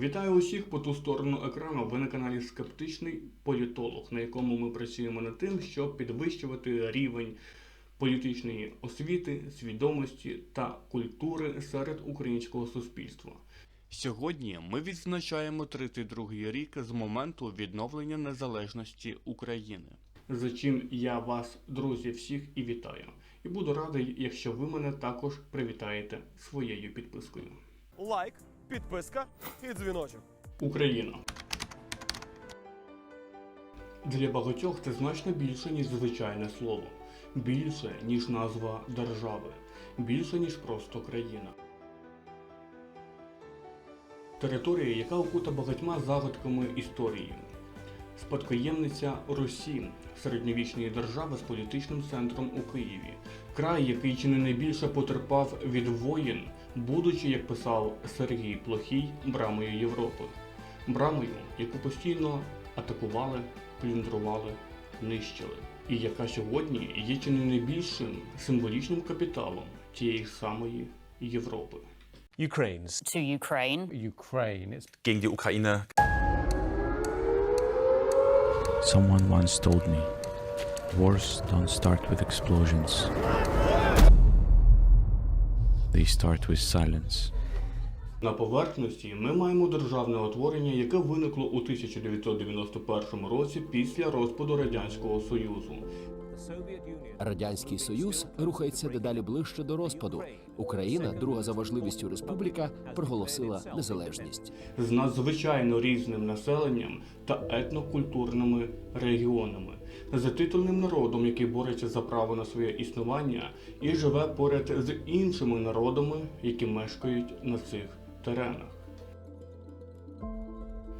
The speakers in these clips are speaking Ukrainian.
Вітаю усіх по ту сторону екрану. Ви на каналі Скептичний політолог, на якому ми працюємо над тим, щоб підвищувати рівень політичної освіти, свідомості та культури серед українського суспільства. Сьогодні ми відзначаємо 32-й рік з моменту відновлення незалежності України. За чим я вас, друзі, всіх і вітаю. І буду радий, якщо ви мене також привітаєте своєю підпискою. лайк, підписка і дзвіночок. Україна. Для багатьох це значно більше, ніж звичайне слово. Більше, ніж назва держави. Більше, ніж просто країна. Територія, яка окута багатьма загадками історії. Спадкоємниця Русі, середньовічної держави з політичним центром у Києві. Край, який чи не найбільше потерпав від воїн, будучи, як писав Сергій Плохій, брамою Європи. Брамою, яку постійно атакували, плюндрували, нищили. І яка сьогодні є чи не найбільшим символічним капіталом тієї самої Європи. Ukraine's to Ukraine. Ukraine. It's gegen die Ukraine Someone once told me, wars don't start with explosions. They start with silence. На поверхності ми маємо державне утворення, яке виникло у 1991 році після розпаду Радянського Союзу. Радянський Союз рухається дедалі ближче до розпаду. Україна, друга за важливістю республіка, проголосила незалежність. з надзвичайно різним населенням та етнокультурними регіонами, за титульним народом, який бореться за право на своє існування і живе поряд з іншими народами, які мешкають на цих теренах.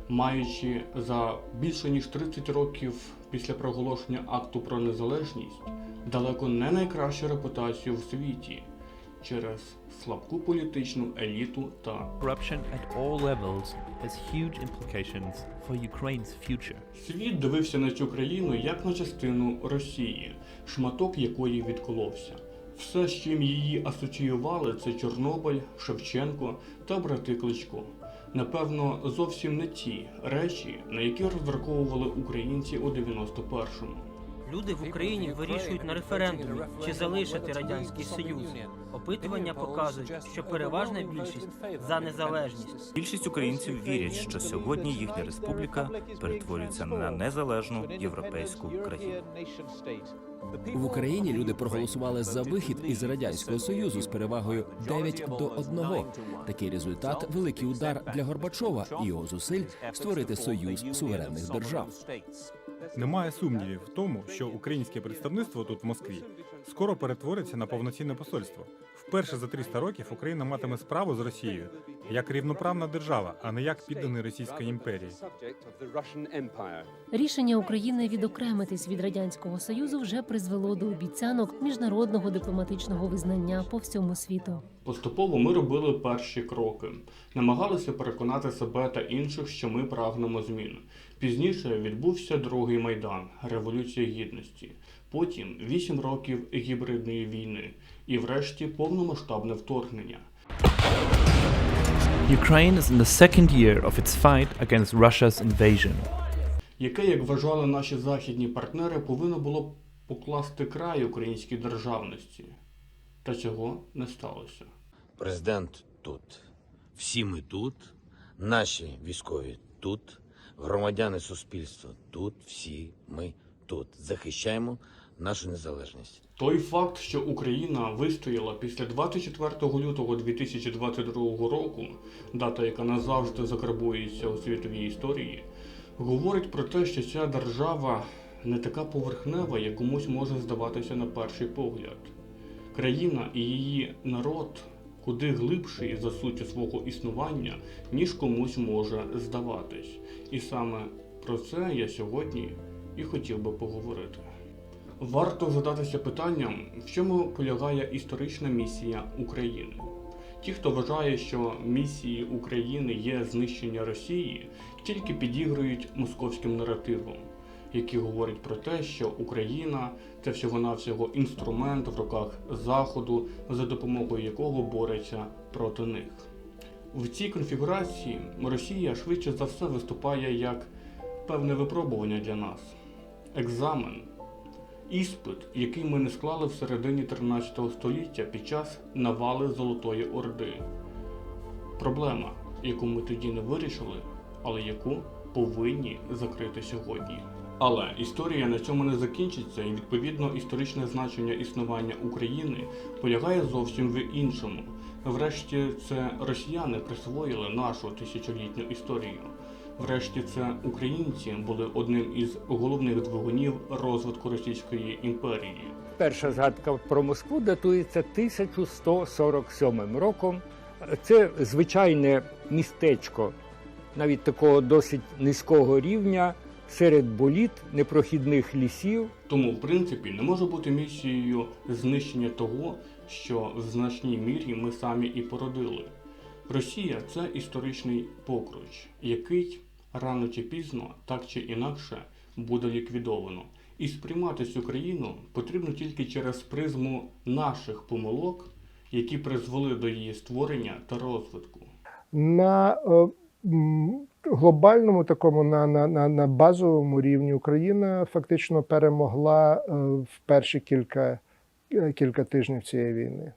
Маючи за більше ніж 30 років після проголошення акту про незалежність далеко не найкращу репутацію в світі через слабку політичну еліту та Corruption at all levels has huge implications for Ukraine's future. Світ дивився на цю країну як на частину Росії, шматок якої відколовся. Все, з чим її асоціювали, це Чорнобиль, Шевченко та брати Кличко. Напевно, зовсім не ті речі, на які розраховували українці у 91-му. Люди в Україні вирішують на референдумі, чи залишити радянський союз. Опитування показують, що переважна більшість за незалежність. Більшість українців вірять, що сьогодні їхня республіка перетворюється на незалежну європейську країну. В Україні люди проголосували за вихід із радянського союзу з перевагою 9 до 1. Такий результат великий удар для Горбачова і його зусиль створити союз суверенних держав. Немає сумнівів в тому, що українське представництво тут в Москві скоро перетвориться на повноцінне посольство. Вперше за 300 років Україна матиме справу з Росією як рівноправна держава, а не як підданий Російської імперії. Рішення України відокремитись від радянського союзу вже призвело до обіцянок міжнародного дипломатичного визнання по всьому світу. Поступово ми робили перші кроки, намагалися переконати себе та інших, що ми прагнемо змін. Пізніше відбувся другий майдан Революція Гідності. Потім вісім років гібридної війни, і врешті повномасштабне вторгнення. Ukraine is in the second year of its fight against Russia's invasion. яке, як вважали наші західні партнери, повинно було покласти край українській державності. Та цього не сталося. Президент тут. Всі ми тут, наші військові тут, громадяни суспільства тут, всі ми тут. Захищаємо нашу незалежність. Той факт, що Україна вистояла після 24 лютого 2022 року, дата, яка назавжди закарбується у світовій історії, говорить про те, що ця держава не така поверхнева, як комусь може здаватися на перший погляд. Країна і її народ куди глибший за суттю свого існування, ніж комусь може здаватись. І саме про це я сьогодні і хотів би поговорити. Варто задатися питанням, в чому полягає історична місія України. Ті, хто вважає, що місією України є знищення Росії, тільки підігрують московським наративом, які говорять про те, що Україна це всього-навсього інструмент в руках Заходу, за допомогою якого бореться проти них. В цій конфігурації Росія швидше за все виступає як певне випробування для нас, екзамен, іспит, який ми не склали в середині 13 століття під час навали Золотої Орди. Проблема, яку ми тоді не вирішили, але яку повинні закрити сьогодні. Але історія на цьому не закінчиться, і відповідно історичне значення існування України полягає зовсім в іншому. Врешті це росіяни присвоїли нашу тисячолітню історію. Врешті це українці були одним із головних двигунів розвитку Російської імперії. Перша згадка про Москву датується 1147 роком. Це звичайне містечко, навіть такого досить низького рівня, серед боліт, непрохідних лісів. Тому, в принципі, не може бути місією знищення того, що в значній мірі ми самі і породили. Росія це історичний покруч, який рано чи пізно, так чи інакше, буде ліквідовано. І сприймати цю країну потрібно тільки через призму наших помилок, які призвели до її створення та розвитку. на е, глобальному такому на, на, на, на базовому рівні Україна фактично перемогла е, в перші кілька, е, кілька тижнів цієї війни.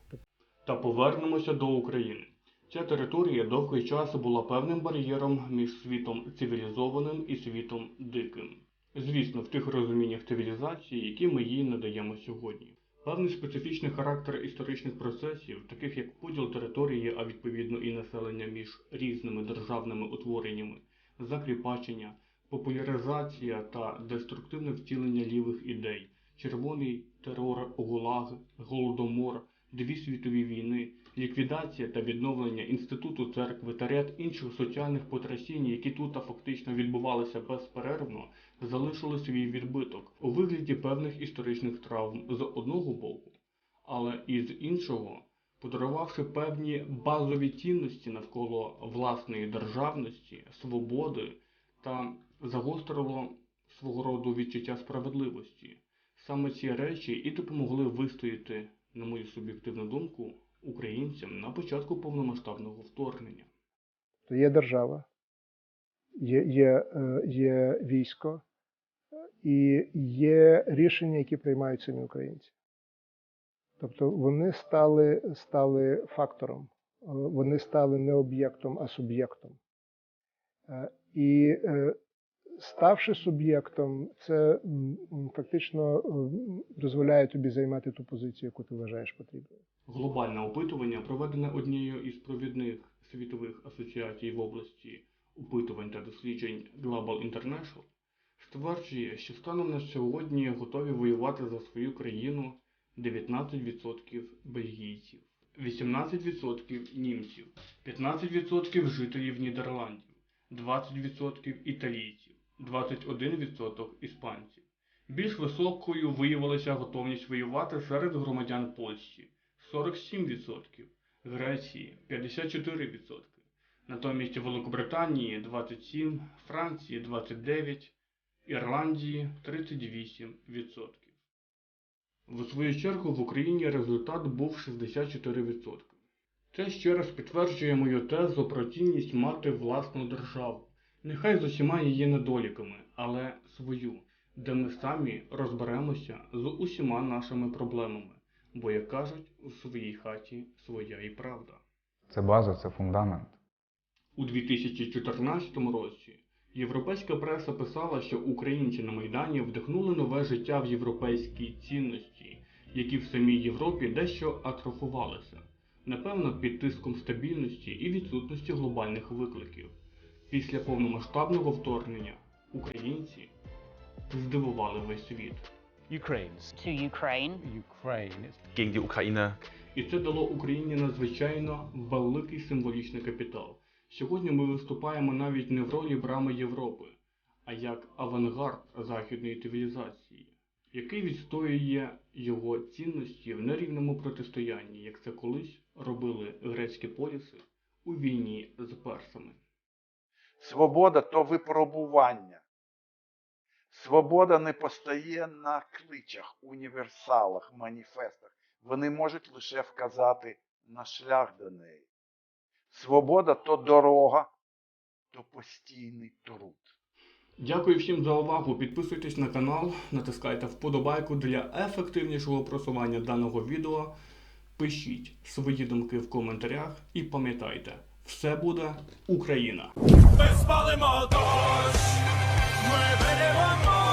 Та повернемося до України. Ця територія довгий час була певним бар'єром між світом цивілізованим і світом диким. Звісно, в тих розуміннях цивілізації, які ми їй надаємо сьогодні. Певний специфічний характер історичних процесів, таких як поділ території, а відповідно і населення між різними державними утвореннями, закріпачення, популяризація та деструктивне втілення лівих ідей, червоний терор, ГУЛАГ, голодомор, дві світові війни, ліквідація та відновлення інституту церкви та ряд інших соціальних потрясінь, які тут фактично відбувалися безперервно, залишили свій відбиток у вигляді певних історичних травм з одного боку, але і з іншого, подарувавши певні базові цінності навколо власної державності, свободи та загострило свого роду відчуття справедливості. Саме ці речі і допомогли вистояти, на мою суб'єктивну думку, українцям на початку повномасштабного вторгнення. То є держава, є, є, е, є військо і є рішення, які приймають самі українці. Тобто вони стали, стали фактором, Е, вони стали не об'єктом, а суб'єктом. Е, І е, ставши суб'єктом, це фактично дозволяє тобі займати ту позицію, яку ти вважаєш потрібною. Глобальне опитування, проведене однією із провідних світових асоціацій в області опитувань та досліджень Global International, стверджує, що станом на сьогодні готові воювати за свою країну 19% бельгійців, 18% німців, 15% жителів Нідерландів, 20% італійців, 21% іспанців. Більш високою виявилася готовність воювати серед громадян Польщі 47%, Греції 54%, натомість Великобританії 27%, Франції 29%, Ірландії 38%. В свою чергу в Україні результат був 64%. Це ще раз підтверджує мою тезу про цінність мати власну державу, нехай з усіма її недоліками, але свою, де ми самі розберемося з усіма нашими проблемами, бо, як кажуть, у своїй хаті своя і правда. Це база, це фундамент. У 2014 році європейська преса писала, що українці на Майдані вдихнули нове життя в європейські цінності, які в самій Європі дещо атрофувалися, напевно, під тиском стабільності і відсутності глобальних викликів. Після повномасштабного вторгнення українці здивували весь світ. Ukraines. To Ukraine. Ukraine. Gegen die Ukraine. І це дало Україні надзвичайно великий символічний капітал. Сьогодні ми виступаємо навіть не в ролі брами Європи, а як авангард західної цивілізації, який відстоює його цінності в нерівному протистоянні, як це колись робили грецькі поліси у війні з персами. Свобода то випробування. Свобода не постає на кличах, універсалах, маніфестах. Вони можуть лише вказати на шлях до неї. Свобода то дорога, то постійний труд. Дякую всім за увагу. Підписуйтесь на канал, натискайте вподобайку для ефективнішого просування даного відео. Пишіть свої думки в коментарях і пам'ятайте, все буде Україна! Ми спалимо дощ, ми беремо.